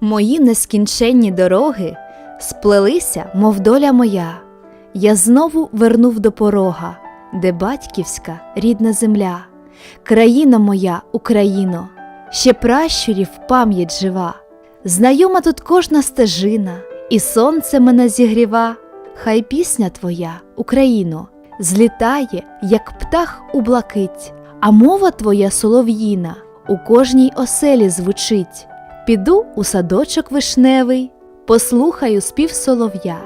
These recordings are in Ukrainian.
Мої нескінченні дороги сплелися, мов доля моя. Я знову вернув до порога, де батьківська рідна земля, країна моя, Україно, ще пращурів пам'ять жива. Знайома тут кожна стежина, і сонце мене зігріва. Хай пісня твоя, Україно, злітає, як птах у блакить, а мова твоя солов'їна у кожній оселі звучить. Піду у садочок вишневий, послухаю спів солов'я,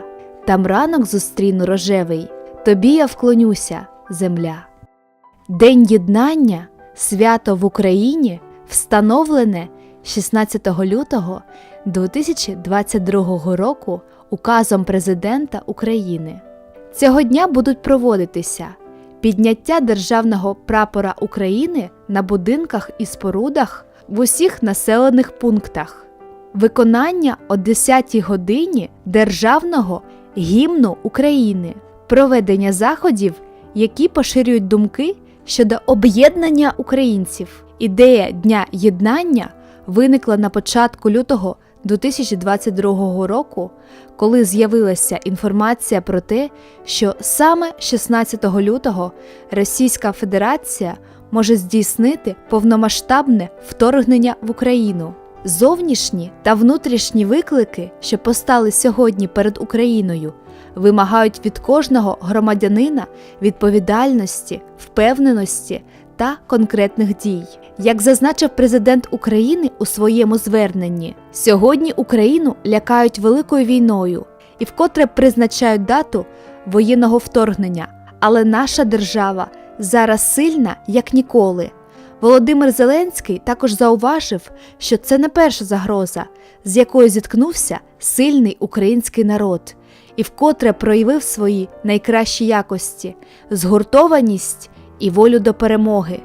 там ранок зустріну рожевий, тобі я вклонюся, земля. День єднання, свято в Україні, встановлене 16 лютого 2022 року указом Президента України. Цього дня будуть проводитися підняття державного прапора України на будинках і спорудах в усіх населених пунктах, виконання о 10-й годині державного гімну України, проведення заходів, які поширюють думки щодо об'єднання українців. Ідея Дня єднання виникла на початку лютого 2022 року, коли з'явилася інформація про те, що саме 16 лютого Російська Федерація може здійснити повномасштабне вторгнення в Україну. Зовнішні та внутрішні виклики, що постали сьогодні перед Україною, вимагають від кожного громадянина відповідальності, впевненості та конкретних дій. Як зазначив президент України у своєму зверненні, сьогодні Україну лякають великою війною і вкотре призначають дату воєнного вторгнення, але наша держава зараз сильна як ніколи. Володимир Зеленський також зауважив, що це не перша загроза, з якою зіткнувся сильний український народ, і вкотре проявив свої найкращі якості, згуртованість і волю до перемоги.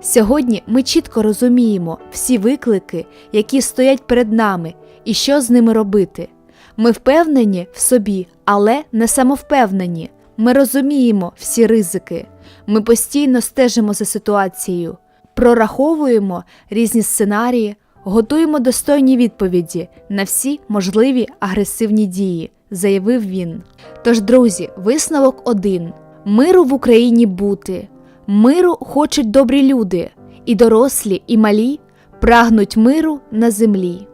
Сьогодні ми чітко розуміємо всі виклики, які стоять перед нами, і що з ними робити. Ми впевнені в собі, але не самовпевнені. Ми розуміємо всі ризики. Ми постійно стежимо за ситуацією, прораховуємо різні сценарії, готуємо достойні відповіді на всі можливі агресивні дії, заявив він. Тож, друзі, висновок один: миру в Україні бути. Миру хочуть добрі люди, і дорослі, і малі прагнуть миру на землі.